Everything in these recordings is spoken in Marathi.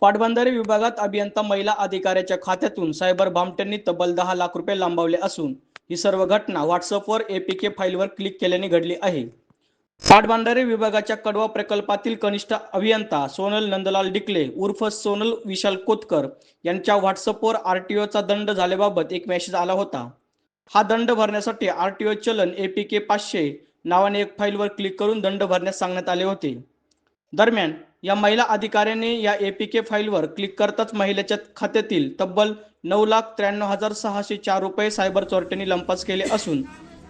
पाटबंधारे विभागात अभियंता महिला अधिकाऱ्याच्या खात्यातून सायबर भामट्यांनी तब्बल दहा लाख रुपये लांबवले असून ही सर्व घटना व्हॉट्सअपवर एपीके फाईलवर क्लिक केल्याने घडली आहे. पाटबंधारे विभागाच्या कडवा प्रकल्पातील कनिष्ठ अभियंता सोनल नंदलाल डिकले उर्फ सोनल विशाल कोतकर यांच्या व्हॉट्सअपवर आरटीओचा दंड झाल्याबाबत एक मेसेज आला होता. हा दंड भरण्यासाठी आरटीओ चलन एपीके पाचशे नावाने एक फाईलवर क्लिक करून दंड भरण्यास सांगण्यात आले होते. दरम्यान या महिला अधिकाऱ्याने या एपीके फाईलवर क्लिक करताच महिलेच्या खात्यातील तब्बल नऊ लाख त्र्याण्णव हजार सहाशे चार रुपये सायबर चोरट्यांनी लंपास केले असून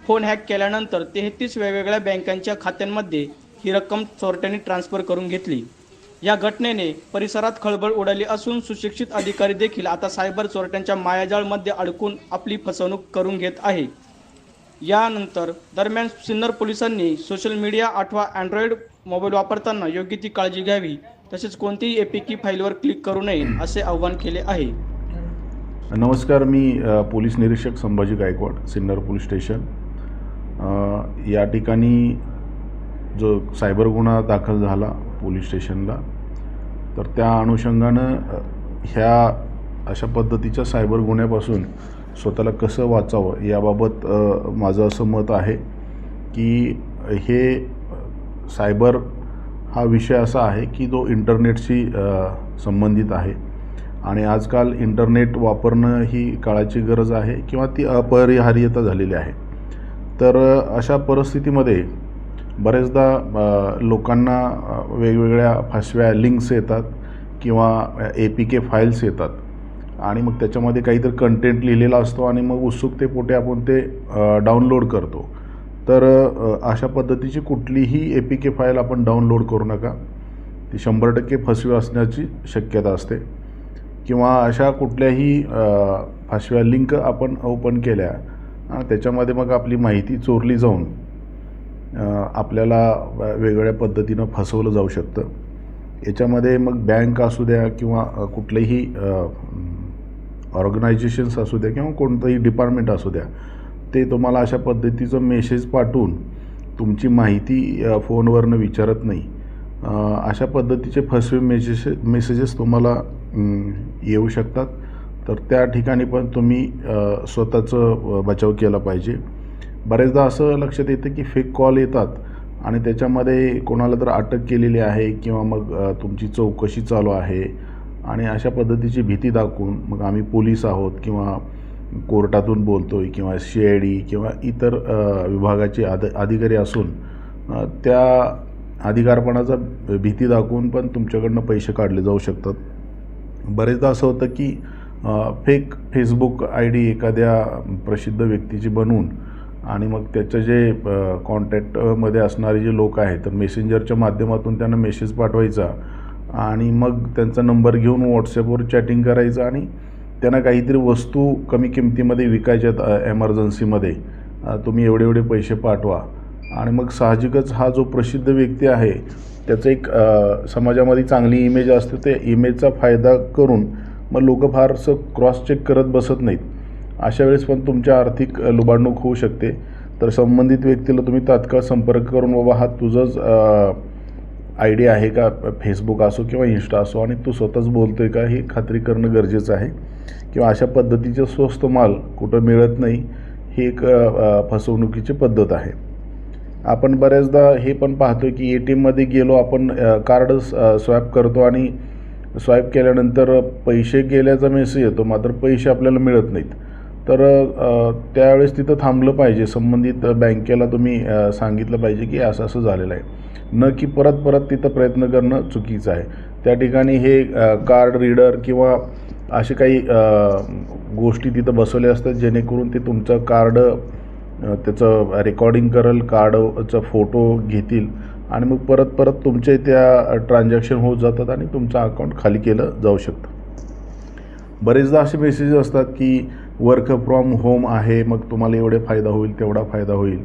फोन हॅक केल्यानंतर तेहतीस वेगवेगळ्या बँकांच्या खात्यांमध्ये ही रक्कम चोरट्यांनी ट्रान्स्फर करून घेतली. या घटनेने परिसरात खळबळ उडाली असून सुशिक्षित अधिकारी देखील आता सायबर चोरट्यांच्या मायाजाळमध्ये अडकून आपली फसवणूक करून घेत आहे. यानंतर दरम्यान सिन्नर पोलिसांनी सोशल मीडिया अथवा अँड्रॉइड मोबाईल वापरताना योग्य ती काळजी घ्यावी तसेच कोणतीही एपीकी फाईलवर क्लिक करू नये असे आवाहन केले आहे. नमस्कार मी पोलीस निरीक्षक संभाजी गायकवाड सिन्नर पोलीस स्टेशन. या ठिकाणी जो सायबर गुन्हा दाखल झाला पोलीस स्टेशनला तर त्या अनुषंगानं ह्या अशा पद्धतीच्या सायबर गुन्ह्यापासून स्वतःला कसं वाचावं याबाबत माझं असं मत आहे की हे सायबर हा विषय असा आहे की जो इंटरनेटशी संबंधित आहे. आणि आजकाल इंटरनेट वापरणं ही काळाची गरज आहे किंवा ती अपरिहार्यता झालेली आहे. तर अशा परिस्थितीमध्ये बरेचदा लोकांना वेगवेगळ्या फसव्या लिंक्स येतात किंवा ए पी के फाईल्स येतात. आणि मग त्याच्यामध्ये काहीतरी कंटेंट लिहिलेला असतो आणि मग उत्सुकतेपोटे आपण ते डाउनलोड करतो. तर अशा पद्धतीची कुठलीही ए पी के फाईल आपण डाउनलोड करू नका. ती शंभर टक्के फसवी असण्याची शक्यता असते. किंवा अशा कुठल्याही फसव्या लिंक आपण ओपन केल्या त्याच्यामध्ये मग आपली माहिती चोरली जाऊन आपल्याला वेगवेगळ्या पद्धतीनं फसवलं जाऊ शकतं. याच्यामध्ये मग बँक असू द्या किंवा कुठलेही ऑर्गनायझेशन्स असू द्या किंवा कोणतंही डिपार्टमेंट असू द्या ते तुम्हाला अशा पद्धतीचं मेसेज पाठवून तुमची माहिती फोनवरनं विचारत नाही. अशा पद्धतीचे फसवे मेसेस मेसेजेस तुम्हाला येऊ शकतात. तर त्या ठिकाणी पण तुम्ही स्वतःचं बचाव केला पाहिजे. बरेचदा असं लक्षात येतं की फेक कॉल येतात आणि त्याच्यामध्ये कोणाला तर अटक केलेली आहे किंवा मग तुमची चौकशी चालू आहे. आणि अशा पद्धतीची भीती दाखवून मग आम्ही पोलीस आहोत किंवा कोर्टातून बोलतो आहे किंवा सी आय डी किंवा इतर विभागाचे आद अधिकारी असून त्या अधिकारपणाचा भीती दाखवून पण तुमच्याकडनं पैसे काढले जाऊ शकतात. बरेचदा असं होतं की फेक फेसबुक आय डी एखाद्या प्रसिद्ध व्यक्तीची बनवून आणि मग त्याचं जे कॉन्टॅक्टमध्ये असणारे जे लोक आहेत तर मेसेंजरच्या माध्यमातून त्यांना मेसेज पाठवायचा. आणि मग त्यांचा नंबर घेऊन व्हॉट्सअपवर चॅटिंग करायचं आणि त्यांना काहीतरी वस्तू कमी किमतीमध्ये विकायच्यात एमर्जन्सीमध्ये तुम्ही एवढे एवढे पैसे पाठवा. आणि मग साहजिकच हा जो प्रसिद्ध व्यक्ती आहे त्याचं एक समाजामध्ये चांगली इमेज असते त्या इमेजचा फायदा करून मग लोक फारसं क्रॉस चेक करत बसत नाहीत. अशा वेळेस पण तुमच्या आर्थिक लुबाडणूक होऊ शकते. तर संबंधित व्यक्तीला तुम्ही तात्काळ संपर्क करून बाबा हा तुझंच आय डी आहे का फेसबुक असो किंवा इन्स्टा असो आणि तू स्वतःच बोलतो आहे का ही खात्री करणं गरजेचं आहे. किंवा अशा पद्धतीचे स्वस्त माल कुठं मिळत नाही ही एक फसवणुकीची पद्धत आहे. आपण बऱ्याचदा हे पण पाहतो की ए टी एममध्ये गेलो आपण कार्ड स्वॅप करतो आणि स्वाईप केल्यानंतर पैसे गेल्याचा मेसेज येतो मात्र पैसे आपल्याला मिळत नाहीत. तर त्यावेळेस तिथं थांबलं पाहिजे. संबंधित बँकेला तुम्ही सांगितलं पाहिजे की असं असं झालेलं आहे. न की परत परत तिथं प्रयत्न करणं चुकीचं आहे. त्या ठिकाणी हे कार्ड रीडर किंवा असे काही गोष्टी तिथं बसवल्या असतात जेणेकरून ते तुमचं कार्ड त्याचं रेकॉर्डिंग करेल कार्डचा फोटो घेतील आणि मग परत परत तुमचे त्या ट्रान्झॅक्शन होत जातात आणि तुमचं अकाउंट खाली केलं जाऊ शकतं. बरेचदा असे मेसेज असतात की वर्क फ्रॉम होम आहे मग तुम्हाला एवढे फायदा होईल तेवढा फायदा होईल.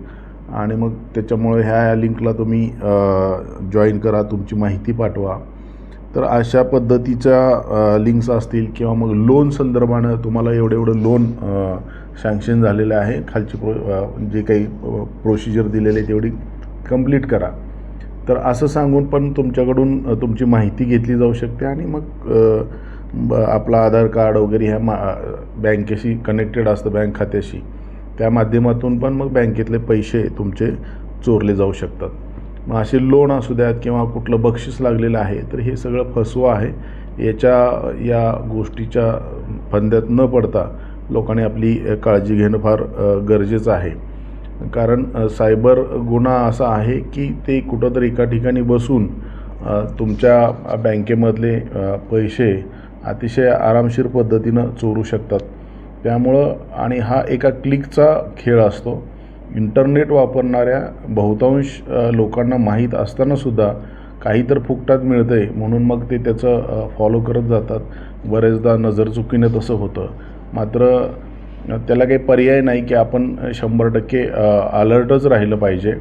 आणि मग त्याच्यामुळे ह्या लिंकला तुम्ही जॉईन करा तुमची माहिती पाठवा. तर अशा पद्धतीच्या लिंक्स असतील किंवा मग लोन संदर्भानं तुम्हाला एवढं एवढं लोन सँक्शन झालेलं आहे. खालची प्रो जे काही प्रोसिजर दिलेली आहे तेवढी कंप्लीट करा. तर असं सांगून पण तुमच्याकडून तुमची माहिती घेतली जाऊ शकते आणि मग ब आपला आधार कार्ड वगैरे ह्या मा बँकेशी कनेक्टेड असतं बँक खात्याशी. त्या माध्यमातून पण मग बँकेतले पैसे तुमचे चोरले जाऊ शकतात. मग असे लोन असू द्यात किंवा कुठलं बक्षीस लागलेलं आहे तर हे सगळं फसवं आहे. याच्या या गोष्टीच्या फंद्यात न पडता लोकांनी आपली काळजी घेणं फार गरजेचं आहे. कारण सायबर गुन्हा असा आहे की ते कुठंतरी एका ठिकाणी बसून तुमच्या बँकेमधले पैसे अतिशय आरामशीर पद्धतीनं चोरू शकतात. त्यामुळं आणि हा एका क्लिकचा खेळ असतो. इंटरनेट वापरणाऱ्या बहुतांश लोकांना माहीत असतानासुद्धा काही तर फुकटात मिळतं आहे म्हणून मग ते त्याचं फॉलो करत जातात. बरेचदा नजरचुकीनं तसं होतं. मात्र त्याला काही पर्याय नाही की आपण शंभर टक्के अलर्टच राहिलं पाहिजे.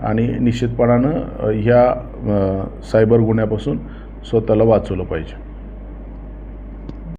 आणि निश्चितपणानं ह्या सायबर गुन्ह्यापासून स्वतःला वाचवलं पाहिजे.